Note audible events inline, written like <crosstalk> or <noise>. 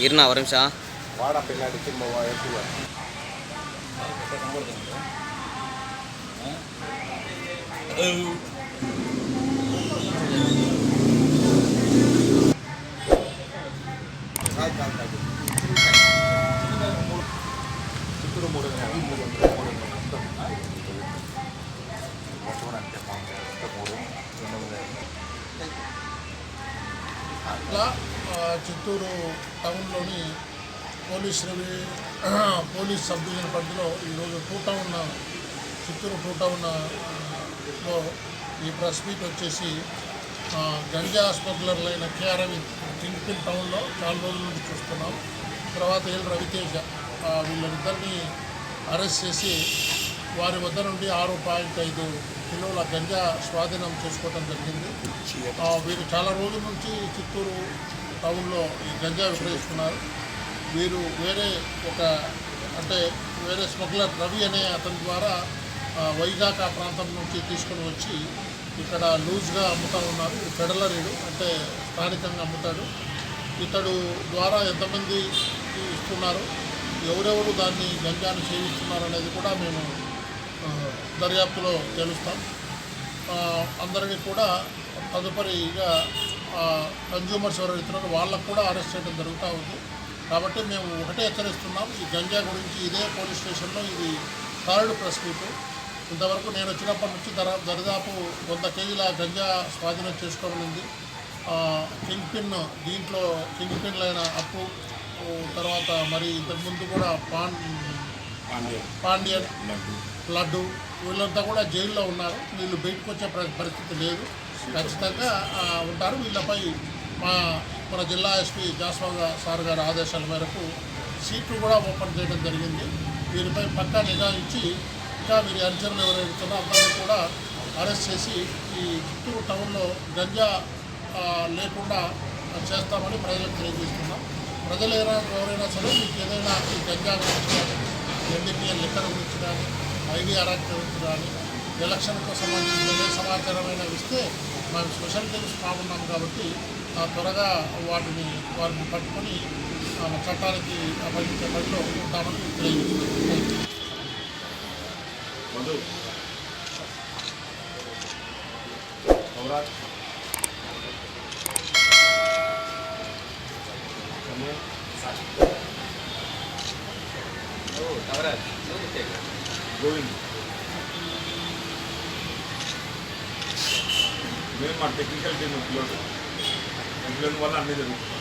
இருண்ணா ஒரு நிமிஷம். வாடா பின்னாடி திரும்ப எடுத்து మూడు మూడు మూడు మొత్తం అంటే మూడు రెండు అట్లా చిత్తూరు టౌన్లోని పోలీస్ రెవె <clears throat> పోలీస్ సబ్ డివిజన్ పరిధిలో ఈరోజు two town Chittoor two town ఆ, లో ఈ ప్రెస్ మీట్ వచ్చేసి గంజా స్మగ్లర్లైన కేఆర్ఎం కింగ్పిన్ టౌన్లో చాలా రోజుల నుండి చూస్తున్నాం. తర్వాత ఎల్ రవితేజ వీళ్ళిద్దరిని అరెస్ట్ చేసి వారి వద్ద నుండి ఆరు పాయింట్ ఐదు కిలోల గంజా స్వాధీనం చేసుకోవటం జరిగింది. వీరు చాలా రోజుల నుంచి చిత్తూరు టౌన్లో ఈ గంజా విక్రయిస్తున్నారు. వీరు వేరే ఒక అంటే వేరే స్మగ్లర్ రవి అనే అతని ద్వారా వైజాగ్ ఆ ప్రాంతం నుంచి తీసుకొని వచ్చి ఇక్కడ లూజ్గా అమ్ముతా ఉన్నారు. ఫెడలరీడు అంటే స్థానికంగా అమ్ముతాడు. ఇతడు ద్వారా ఎంతమంది ఇస్తున్నారు? ఎవరెవరు దాన్ని గంజాను సేవిస్తున్నారు అనేది కూడా మేము దర్యాప్తులో తెలుస్తాం. అందరినీ కూడా తదుపరిగా కన్జ్యూమర్స్ ఎవరు ఇస్తున్నారో వాళ్ళకు కూడా అరెస్ట్ చేయడం జరుగుతూ ఉంది. కాబట్టి మేము ఒకటే హెచ్చరిస్తున్నాం ఈ గంజా గురించి ఇదే పోలీస్ స్టేషన్లో ఇది థర్డ్ ప్రెస్ మీట్ ఇంతవరకు నేను వచ్చినప్పటి నుంచి దర దరిదాపు వంద కేజీల గంజా స్వాధీనం చేసుకోవాలనుంది కింగ్ పిన్ దీంట్లో కింగ్ పిన్లైన అప్పు తర్వాత మరి ఇంతకుముందు కూడా పాన్ పాండ్యన్ లడ్డు. వీళ్ళంతా కూడా జైల్లో ఉన్నారు. వీళ్ళు బయటకు వచ్చే పరి- పరిస్థితి లేదు. ఖచ్చితంగా ఉంటారు. వీళ్ళపై మా మన జిల్లా ఎస్పీ జాస్వాగ సార్ గారి ఆదేశాల మేరకు సీట్లు కూడా ఓపెన్ చేయడం జరిగింది. వీరిపై పక్కా నిఘా ఇచ్చి ఇంకా వీరి అనుచరులు ఎవరైతే అందరినీ కూడా అరెస్ట్ చేసి ఈ చిత్తూరు టౌన్లో గంజా లేకుండా చేస్తామని ప్రజలకు తెలియజేస్తున్నాం. ప్రజలు ఎవరైనా సరే మీకు ఏదైనా ఈ గంజా గురించి కానీ ఎన్డీపీఎల్ లిక్కర్ గురించి కానీ ఐడి యాక్ట్ గురించి కానీ ఎలక్షన్కు సంబంధించిన ఏ సమాచారమైనా ఇస్తే మేము స్పెషల్ టీమ్స్ బాగున్నాం కాబట్టి త్వరగా వాటిని వారిని పట్టుకొని చట్టానికి అప్పగించే పనిలో ఉంటామని తెలియజేస్తున్నాం. మధు మేము మా టెక్నికల్ టీం పిల్లలు పిల్లల వల్ల అన్నీ జరుగుతుంది